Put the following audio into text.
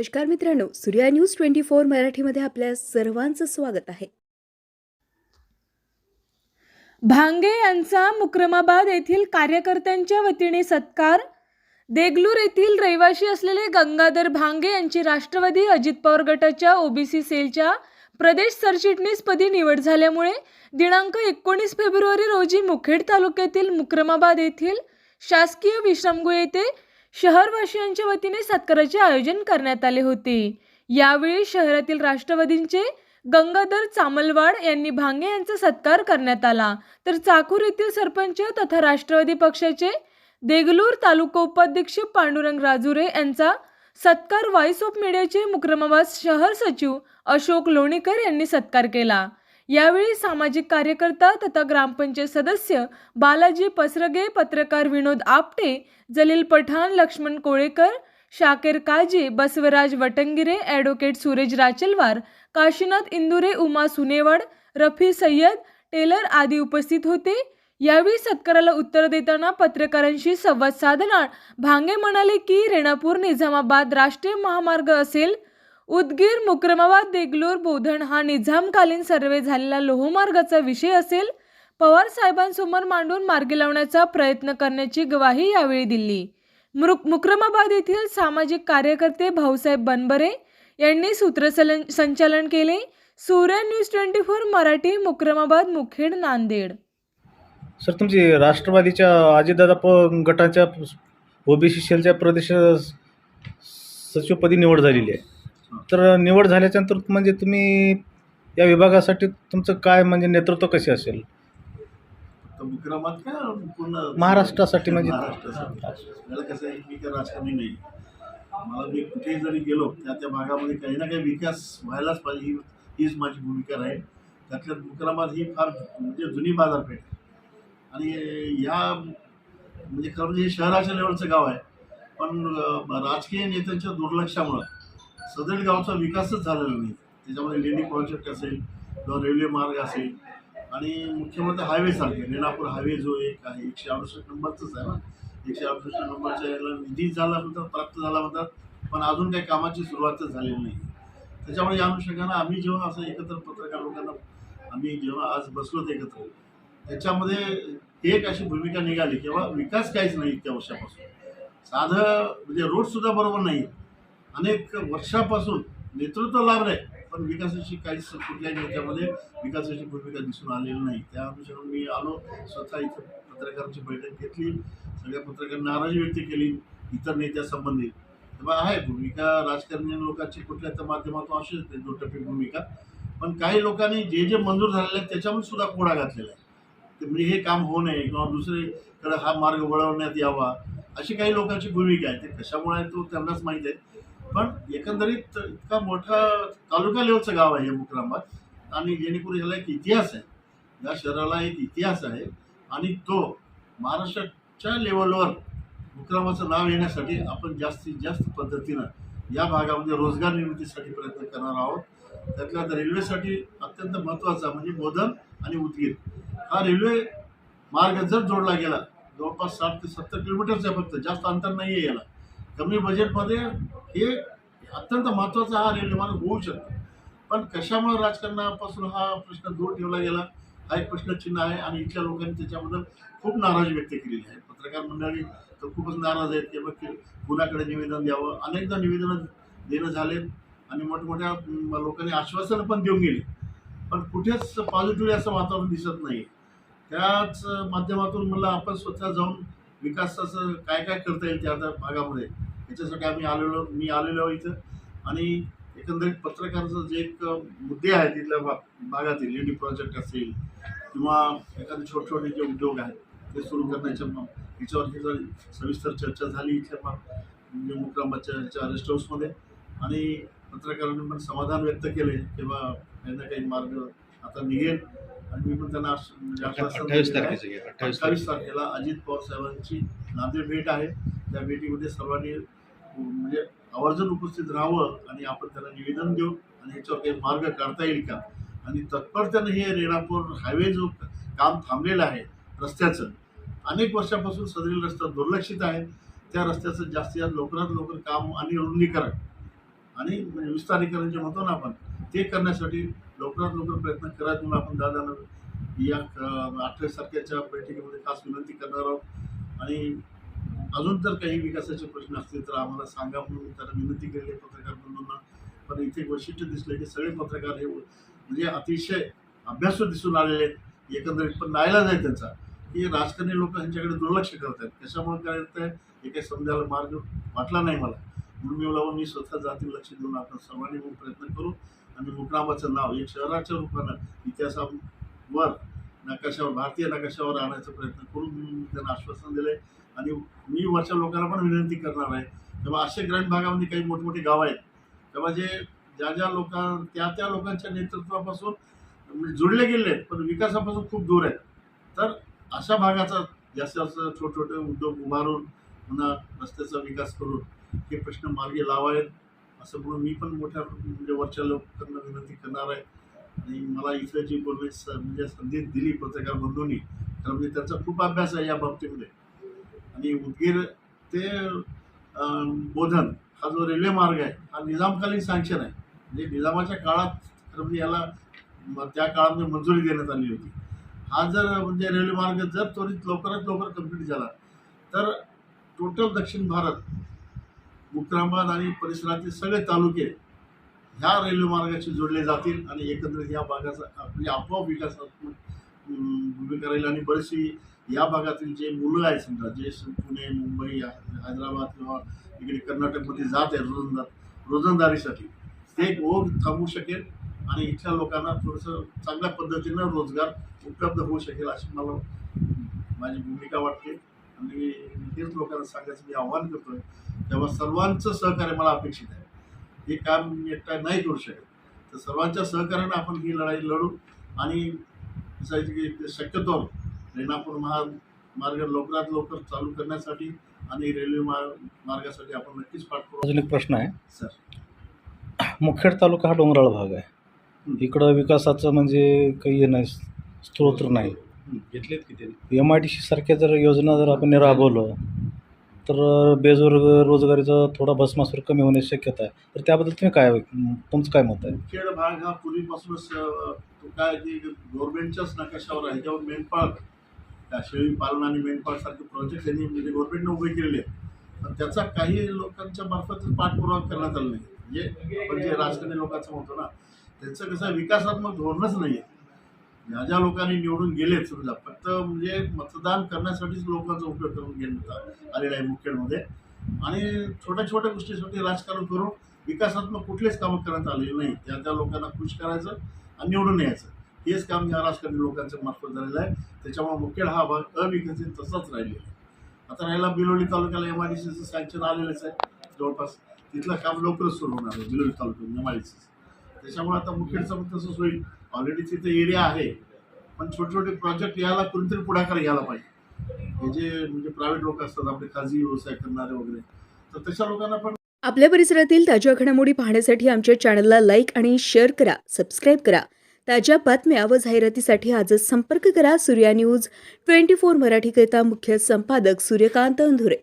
नमस्कार मित्रांनो Surya news twenty four मराठीमध्ये आपल्या सर्वांचं स्वागत आहे. भांगे यांचा मुक्रमाबाद येथील कार्यकर्त्यांच्या वतीने सत्कार. देगलूर येथील रहिवाशी असलेले गंगाधर भांगे यांची राष्ट्रवादी अजित पवार गटाच्या ओबीसी सेलच्या प्रदेश सरचिटणीसपदी निवड झाल्यामुळे दिनांक एकोणीस फेब्रुवारी रोजी मुखेड तालुक्यातील मुक्रमाबाद येथील शासकीय विश्रामगृह येथे शहरवासियांच्या वतीने सत्काराचे आयोजन करण्यात आले होते. यावेळी शहरातील राष्ट्रवादींचे गंगाधर चामलवाड यांनी भांगे यांचा सत्कार करण्यात आला. तर चाकूर येथील सरपंच तथा राष्ट्रवादी पक्षाचे देगलूर तालुका उपाध्यक्ष पांडुरंग राजुरे यांचा सत्कार व्हॉइस ऑफ मीडियाचे मुक्रमाबाद शहर सचिव अशोक लोणीकर यांनी सत्कार केला. यावेळी सामाजिक कार्यकर्ता तथा ग्रामपंचायत सदस्य बालाजी पसरगे पत्रकार विनोद आपटे जलील पठाण लक्ष्मण कोळेकर शाकेर काजे बसवराज वटंगिरे ॲडव्होकेट सुरेश राचलवार काशीनाथ इंदुरे उमा सुनेवाड रफी सय्यद टेलर आदी उपस्थित होते. यावेळी सत्काराला उत्तर देताना पत्रकारांशी संवाद साधणार भांगे म्हणाले की रेणापूर निझामाबाद राष्ट्रीय महामार्ग असेल उदगीर मुक्रमाबाद देगलूर बोधण हा निझामकालीन सर्वे झालेला लोहमार्गाचा विषय असेल. पवार साहेबांसमोर मांडून मार्गी लावण्याचा प्रयत्न करण्याची ग्वाही यावेळी दिली. मुरुक मुक्रमाबाद येथील सामाजिक कार्यकर्ते भाऊसाहेब बनबरे यांनी सूत्रसलन संचालन केले. Surya news twenty four Marathi Mukramabad Mukhed Nanded. Sir तुमची राष्ट्रवादीच्या अजितदादा प गटाच्या ओबीसी सेलच्या प्रदेश सचिवपदी निवड झालेली आहे. तर निवड झाल्याच्यानंतर म्हणजे तुम्ही या विभागासाठी तुमचं काय म्हणजे नेतृत्व कसे असेल? तर विक्रमात का पूर्ण महाराष्ट्रासाठी म्हणजे महाराष्ट्रासाठी. मला कसं आहे मी काही राजकारणी नाही. मला मी कुठेही जरी गेलो त्या त्या भागामध्ये काही ना काही विकास व्हायलाच पाहिजे. ही हीच माझी भूमिका राहील. त्यातल्यात विक्रमात ही फार म्हणजे जुनी बाजारपेठ आहे. आणि या म्हणजे खरं म्हणजे हे शहराच्या लेवलचं गाव आहे. पण अं, राजकीय नेत्यांच्या दुर्लक्षामुळं सदर गावचा विकासच झालेला नाही. त्याच्यामध्ये लेणी प्रोजेक्ट असेल किंवा रेल्वे मार्ग असेल आणि मुख्यमंत्री हायवे सारखे रेणापूर हायवे जो एक आहे एकशे अडुसष्ट नंबरचाच आहे ना. एकशे अडुसष्ट नंबरच्या याला निधी झाला म्हणतात प्राप्त झाला म्हणतात पण अजून काही कामाची सुरुवातच झालेली नाही. त्याच्यामुळे या अनुषंगानं आम्ही जेव्हा असं एकत्र पत्रकार लोकांना आम्ही जेव्हा आज बसलोत एकत्र त्याच्यामध्ये एक अशी भूमिका निघाली किंवा विकास काहीच नाही इतक्या वर्षापासून. साधं म्हणजे रोडसुद्धा बरोबर नाही. अनेक वर्षापासून नेतृत्व लाभलं आहे पण विकासाची काहीच कुठल्याही याच्यामध्ये विकासाची भूमिका दिसून आलेली नाही. त्या अनुषंगाने मी आलो स्वतः इथं पत्रकारांची बैठक घेतली सगळ्या पत्रकारांनी नाराजी व्यक्त केली इतर नेत्यासंबंधी तेव्हा आहे भूमिका राजकारणी लोकांची कुठल्या तर माध्यमातून अशीच आहे दुटप्पी भूमिका. पण काही लोकांनी जे जे मंजूर झालेले आहेत त्याच्यामध्ये सुद्धा कोडा घातलेला आहे. ते म्हणजे हे काम होऊ नये किंवा दुसरीकडे हा मार्ग वळवण्यात यावा अशी काही लोकांची भूमिका आहे. ते कशामुळे आहे तो त्यांनाच माहीत आहे. पण एकंदरीत इतका मोठा तालुका लेवलचं गाव आहे हे मुक्रांबाद आणि जेणेकरून ह्याला एक इतिहास आहे. या शहराला एक इतिहास आहे. आणि तो महाराष्ट्राच्या लेवलवर मुक्रामाचं नाव येण्यासाठी आपण जास्तीत जास्त पद्धतीनं या भागामध्ये रोजगार निर्मितीसाठी प्रयत्न करणार आहोत. त्यातल्या आता रेल्वेसाठी अत्यंत महत्त्वाचा म्हणजे मोदन आणि उदगीर. हा रेल्वे मार्ग जर जोडला गेला जवळपास साठ ते सत्तर किलोमीटरचा फक्त जास्त अंतर नाही आहे याला. कमी बजेटमध्ये हे अत्यंत महत्त्वाचा हा निर्माण होऊ शकतो. पण कशामुळे राजकारणापासून हा प्रश्न दूर ठेवला गेला? हा एक प्रश्नचिन्ह आहे आणि इथल्या लोकांनी त्याच्याबद्दल खूप नाराजी व्यक्त केलेली आहे. पत्रकार मंडळी तर खूपच नाराज आहेत की बघ की कुणाकडे निवेदन द्यावं? अनेकदा निवेदनं देणं झालेत आणि मोठमोठ्या लोकांनी आश्वासनं पण देऊन गेली. पण कुठेच पॉझिटिव्ह असं वातावरण दिसत नाही त्याच माध्यमातून मला आपण स्वतः जाऊन विकासाचं काय काय करता येईल त्या त्या भागामध्ये याच्यासाठी आम्ही आलेलो मी आलेलो इथं. आणि एकंदरीत पत्रकाराचं जे एक मुद्दे आहेत तिथल्या भा भागातील लेडी प्रोजेक्ट असेल किंवा एखादे छोटे छोटे जे उद्योग आहेत ते सुरू करण्याच्या म- याच्यावर ही जर सविस्तर चर्चा झाली इथल्या म्हणजे मुक्रामाच्या ह्याच्या रेस्ट हाऊसमध्ये. आणि पत्रकारांनी पण समाधान व्यक्त केले किंवा काही ना काही मार्ग आता निघेल. आणि मी पण त्यांना म्हणजे अठ्ठावीस तारखेला अजित पवार साहेबांची नांदेड भेट आहे. त्या भेटीमध्ये सर्वांनी म्हणजे आवर्जून उपस्थित राहावं आणि आपण त्याला निवेदन देऊ आणि याच्यावर काही मार्ग काढता येईल का? आणि तत्परतेने हे रेणापूर हायवे जो काम थांबलेलं आहे रस्त्याचं अनेक वर्षापासून सदरील रस्ता दुर्लक्षित आहे. त्या रस्त्याचं जास्तीत जास्त लवकरात लवकर काम आणि रुंदीकरण आणि म्हणजे विस्तारीकरण जे म्हणतो ना आपण ते करण्यासाठी लवकरात लवकर प्रयत्न करायचं म्हणून आपण दादांना या अठ्ठावीस तारखेच्या बैठकीमध्ये खास विनंती करणार आहोत. आणि अजून जर काही विकासाचे प्रश्न असतील तर आम्हाला सांगा म्हणून त्याला विनंती केली पत्रकार बंधूंना. पण इथे एक वैशिष्ट्य दिसलं की सगळे पत्रकार हे म्हणजे अतिशय अभ्यासू दिसून आलेले आहेत. एकंदरीत पण नायलाज आहे त्यांचा की राजकारणी लोक ह्यांच्याकडे दुर्लक्ष करत आहेत कशामुळे काय येत आहे हे काही समजायला मार्ग वाटला नाही मला. म्हणून मी बोलावं मी स्वतः जाती लक्ष देऊन आपण सर्वांनी मग प्रयत्न करू आणि मुक्रामाचं नाव एक शहराच्या रूपानं इतिहासावर नकाशावर भारतीय नकाशावर आणायचा प्रयत्न करू म्हणून मी त्यांना आश्वासन दिलं आणि मी वरच्या लोकांना पण विनंती करणार आहे. तेव्हा असे ग्रामीण भागामध्ये काही मोठमोठी गावं आहेत. तेव्हा जे ज्या ज्या लोकां त्या त्या लोकांच्या नेतृत्वापासून म्हणजे जुळले गेले आहेत पण विकासापासून खूप दूर आहेत. तर अशा भागाचा जास्तीत जास्त छोटे छोटे उद्योग उभारून पुन्हा रस्त्याचा विकास करून हे प्रश्न मार्गी लावावेत असं म्हणून मी पण मोठ्या म्हणजे वरच्या लोकांना विनंती करणार आहे. आणि मला इथं जी बोलण्याची स- म्हणजे संधी दिली पत्रकार बंधूंनी तर म्हणजे त्यांचा खूप अभ्यास आहे या बाबतीमध्ये. आणि उदगीर ते बोधन हा जो रेल्वे मार्ग आहे हा निजामकालीन सँक्शन आहे. म्हणजे निजामाच्या काळात खरं म्हणजे याला त्या काळामध्ये मंजुरी देण्यात आली होती. हा जर म्हणजे रेल्वे मार्ग जर त्वरित लवकरात लवकर कंप्लीट झाला तर टोटल दक्षिण भारत मुक्रामाबाद आणि परिसरातील सगळे तालुके ह्या रेल्वे मार्गाशी जोडले जातील आणि एकंदरीत या भागाचा म्हणजे आपोआप विकासात्मक भूमिका राहील आणि बरीचशी या भागातील जे मुलं आहेत समजा जे पुणे मुंबई हैदराबाद किंवा इकडे कर्नाटकमध्ये जात आहे रोजंदार रोजंदारीसाठी ते ओघ थांबू शकेल आणि इथल्या लोकांना थोडंसं चांगल्या पद्धतीनं रोजगार उपलब्ध होऊ शकेल अशी मला माझी भूमिका वाटते. आणि हेच लोकांना सांगायचं मी आव्हान करतोय तेव्हा सर्वांचं सहकार्य मला अपेक्षित आहे. हे काम मी एकटा नाही करू शकत. तर सर्वांच्या सहकार्यानं आपण ही लढाई लढू आणि की शक्यतो रेणापूर महामार्ग लवकरात लवकर चालू करण्यासाठी आणि रेल्वे मार्ग मार्गासाठी आपण नक्कीच पाठपुरावा अजून एक प्रश्न आहे. सर. मुखेड तालुका हा डोंगराळ भाग आहे. इकडं विकासाचं म्हणजे काही हे नाही स्तोत्र नाही. घेतलेत की त्यांनी एम आय डी सी सारख्या जर योजना जर आपण राबवलं तर बेजोर रोजगारीचा थोडा भस्मासूर कमी होण्याची शक्यता आहे. तर त्याबद्दल तुम्ही काय तुमचं काय मत आहे? खेड भाग हा पूर्वीपासूनच अं, तो काय की गव्हर्नमेंटच्याच नकाशावर आहे. ह्याच्यावर मेंढपाळ त्या शेळी पालन आणि मेंढपाळसारखे प्रोजेक्ट त्यांनी म्हणजे गव्हर्नमेंटने उभे केलेले आहेत. पण त्याचा काही लोकांच्या मार्फत पाठपुरावा करण्यात आला नाही. म्हणजे आपण जे राजकारणी लोकांचं म्हणतो ना त्यांचं कसं आहे, विकासात्मक धोरणच नाही आहे. ज्या ज्या लोकांनी निवडून गेलेत समजा फक्त म्हणजे मतदान करण्यासाठीच लोकांचा उपयोग करून घेण्यात आलेला आहे मुखेडमध्ये आणि छोट्या छोट्या गोष्टीसाठी राजकारण करून विकासात्मक कुठलेच कामं करण्यात आलेले नाही. त्या त्या लोकांना खुश करायचं आणि निवडून यायचं. हेच काम या राजकारणी लोकांच्या मार्फत झालेलं आहे. त्याच्यामुळे मुखेड हा भाग अविकसित तसाच राहिलेला आहे. आता राहिला बिलोली तालुक्याला एम आय डी सीचं सँक्शन आलेलंच आहे. जवळपास तिथलं काम लवकरच सुरू होणार आहे बिलोली तालुक्यात एम आय डी सीचं त्याच्यामुळे आता मुखेडचं पण तसंच होईल. ऑलरेडी तिथे एरिया आहे. पण छोटे छोटे प्रोजेक्ट यायला कोणतरी पुढाकार घ्यायला पाहिजे. हे जे म्हणजे प्रायव्हेट लोक असतात आपले खाजगी व्यवसाय करणारे वगैरे तर तशा लोकांना पण आपल्या परिसरातील ताज्या घडामोडी पाहण्यासाठी आमच्या चॅनलला लाईक आणि शेअर करा सबस्क्राईब करा. ताज्या बातम्या व जाहिरातीसाठी आजच संपर्क करा सूर्या न्यूज ट्वेंटी फोर मराठीकरिता मुख्य संपादक सूर्यकांत अंधुरे.